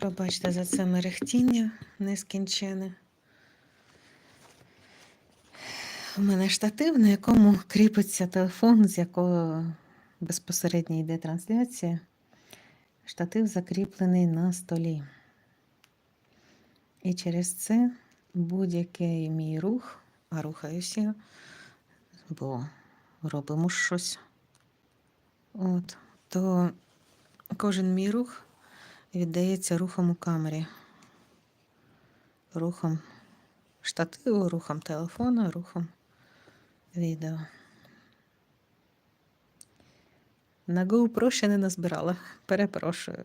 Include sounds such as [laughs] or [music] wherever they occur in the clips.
Пробачте за це мерехтіння нескінчене. У мене штатив, на якому кріпиться телефон, з якого безпосередньо йде трансляція. Штатив закріплений на столі. І через це будь-який мій рух, а рухаюся, бо робимо щось. От, то кожен мій рух віддається рухом у камері. Рухом штативу, рухом телефона, рухом відео. На GoPro ще не назбирала. Перепрошую.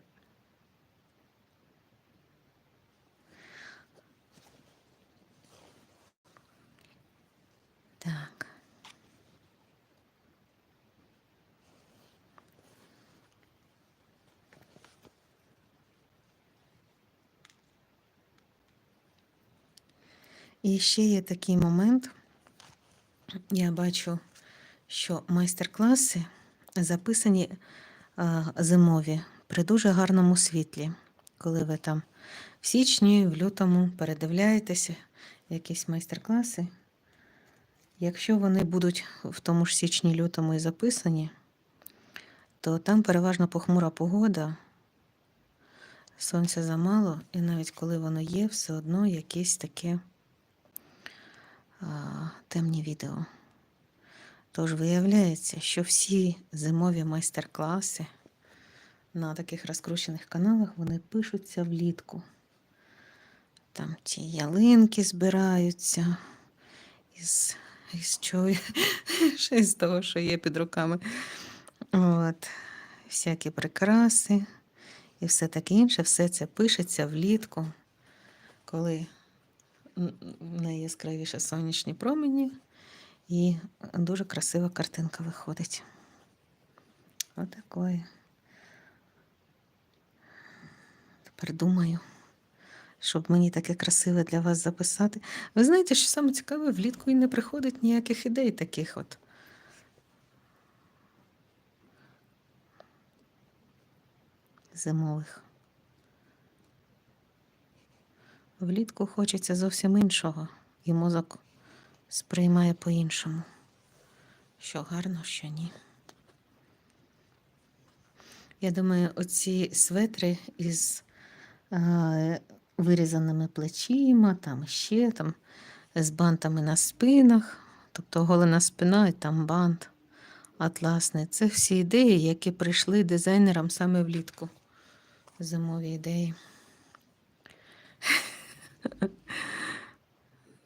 І ще є такий момент. Я бачу, що майстер-класи записані зимові при дуже гарному світлі, коли ви там в січні, в лютому передивляєтеся якісь майстер-класи. Якщо вони будуть в тому ж січні, лютому і записані, то там переважно похмура погода, сонця замало, і навіть коли воно є, все одно якесь таке темні відео. Тож виявляється, що всі зимові майстер-класи на таких розкручених каналах вони пишуться влітку. Там ті ялинки збираються із, із чого, [laughs] ще з того, що є під руками. От. Всякі прикраси і все таке інше, все це пишеться влітку, коли найяскравіше сонячні промені, і дуже красива картинка виходить. Отакої. Тепер думаю, щоб мені таке красиве для вас записати. Ви знаєте, що саме цікаве, влітку і не приходить ніяких ідей таких от. Зимових. Влітку хочеться зовсім іншого, і мозок сприймає по-іншому. Що гарно, що ні. Я думаю, оці светри із а, вирізаними плечима, там ще там, з бантами на спинах, тобто голена спина і там бант атласний. Це всі ідеї, які прийшли дизайнерам саме влітку. Зимові ідеї.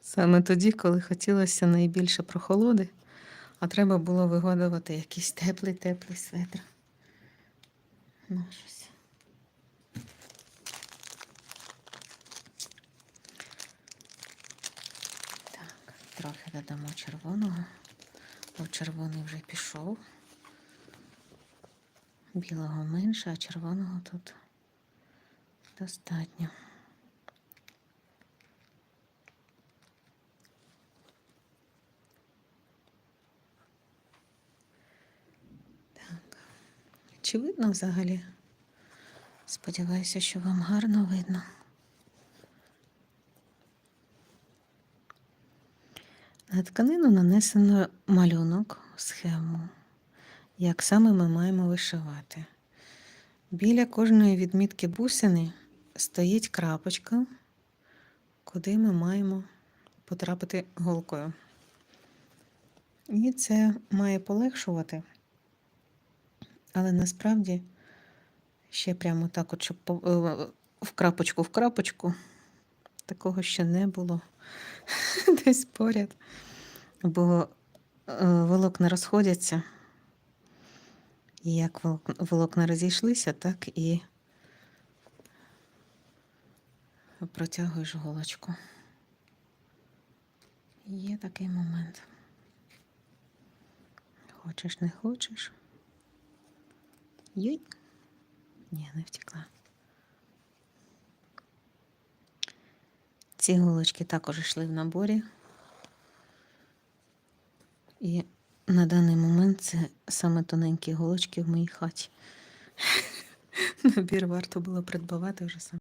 Саме тоді, коли хотілося найбільше прохолоди, а треба було вигодувати якийсь теплий-теплий светр. Ну, щось. Так, трохи додамо червоного, бо червоний вже пішов. Білого менше, а червоного тут достатньо. Чи видно взагалі? Сподіваюся, що вам гарно видно. На тканину нанесено малюнок, схему, як саме ми маємо вишивати. Біля кожної відмітки бусини стоїть крапочка, куди ми маємо потрапити голкою. І це має полегшувати, але насправді ще прямо так, от, щоб е, в крапочку в крапочку, такого ще не було [laughs] десь поряд, бо е, волокна розходяться. І як волокна розійшлися, так і протягуєш голочку. Є такий момент. Хочеш, не хочеш. Юй. Ні, не втекла. Ці голочки також йшли в наборі. І на даний момент це саме тоненькі голочки в моїй хаті. [laughs] Набір варто було придбавати вже сам.